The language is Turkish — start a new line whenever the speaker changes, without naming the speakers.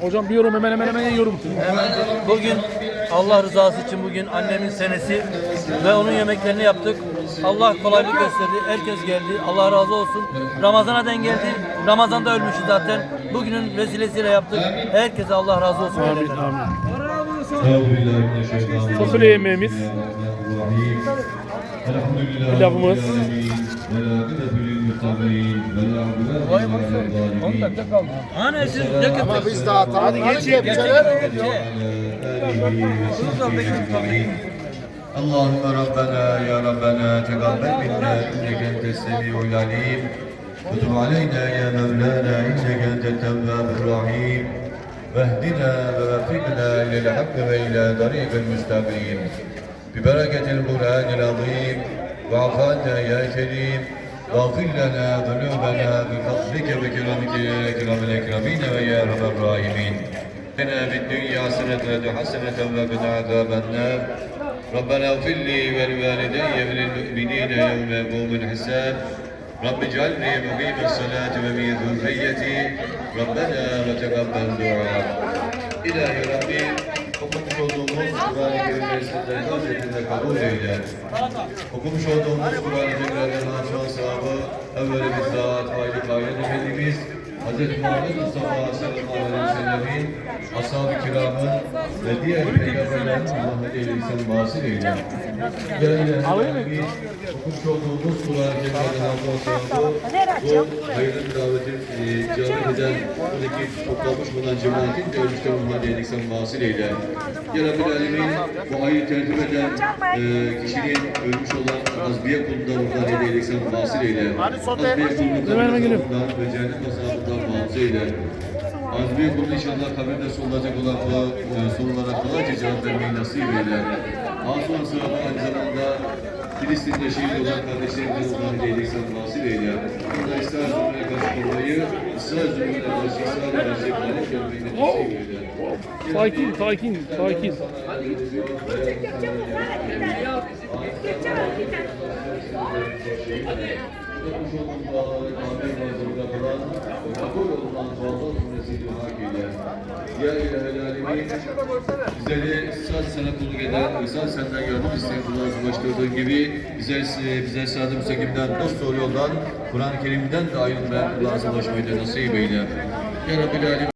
Hocam bir yorum hemen hemen hemen yorum.
Hemen bugün Allah rızası için bugün annemin senesi ve onun yemeklerini yaptık. Allah kolaylık gösterdi. Herkes geldi. Allah razı olsun. Ramazan'a denk geldi. Ramazan'da ölmüştü zaten. Bugünün vesilesiyle yaptık. Herkese Allah razı olsun.
Amin amin.
Fasulye
Fasulye yemeğimiz. Pilavımız.
Vay maşallah. 10 dakika kaldı. Hani siz ne
Ama biz daha hadi geç ye bir şeyler.
اللهم ربنا يا ربنا تقبل منا انك انت السميع العليم وتب علينا يا مولانا انك انت التواب الرحيم واهدنا ووفقنا إلى الحق والى طريق المستقيم ببركه القران العظيم عنا يا كريم واغفر لنا ذنوبنا بفضلك وكرمك يا اكرم الاكرمين ويا ارحم الراحمين لنا في الدنيا حسنة حسنة وقنا عذاب النار ربنا اغفر لي ولوالدي وللمؤمنين يوم يقوم الحساب رب اجعلني مقيم الصلاة ومن ذريتي ربنا وتقبل دعاء İlahi Rabbi okumuş olduğumuz Kur'an-ı gazetinde kabul eyle. Okumuş olduğumuz Kur'an-ı Kerimlerden hasılan sahabı evveli bizzat Hayri Kayyad Efendimiz Hz. Muhammed Mustafa sallallahu aleyhi ve sellemin ashab-ı kiramın ve diğer peygamberlerin Muhammed Aleyhisselam vasıl eyle. Ya ilahi Rabbi okumuş olduğumuz Kur'an-ı Kerimlerden hasılan sahabı bu hayırlı davetin e, icabet eden buradaki toplamış bulunan cemaatin de ölmüşten Muhammed Aleyhisselam vasıl eyle. Rabbi Alemin bu ayı tertip eden e, kişinin ölmüş olan Azbiye kulunda Muhammed Aleyhisselam vasıl eyle. Azbiye kulunda
Hemen hemen geliyorum.
ve cennet azabından muhafaza eyle. Azmiye kulunu inşallah kabirde sorulacak olan e, sorulara kolayca cevap vermeyi nasip eyle. Daha sonra sırada aynı zamanda Filistin'de şehit olan kardeşlerimizin Muhammed Aleyhisselam nasip eyle. Burada İsrail zulmüne karşı korumayı, İsrail zulmüne karşı karşı galip gelmeyi de nasip eyle.
Sakin sakin sakin.
Yapmış olduğum duaları kabul mazlumda kılan ve kabul olunan dualar cümlesi hak eyle. Ya ilahel alemin, bizleri sağ sana kulluk eden ve sağ senden yardım isteyen kullarınızı başladığın gibi bize, bize müstakimden, dost doğru yoldan, Kur'an-ı Kerim'den de ayrılmayan kullarınıza ulaşmayı da nasip eyle. Ya Rabbil Alemin,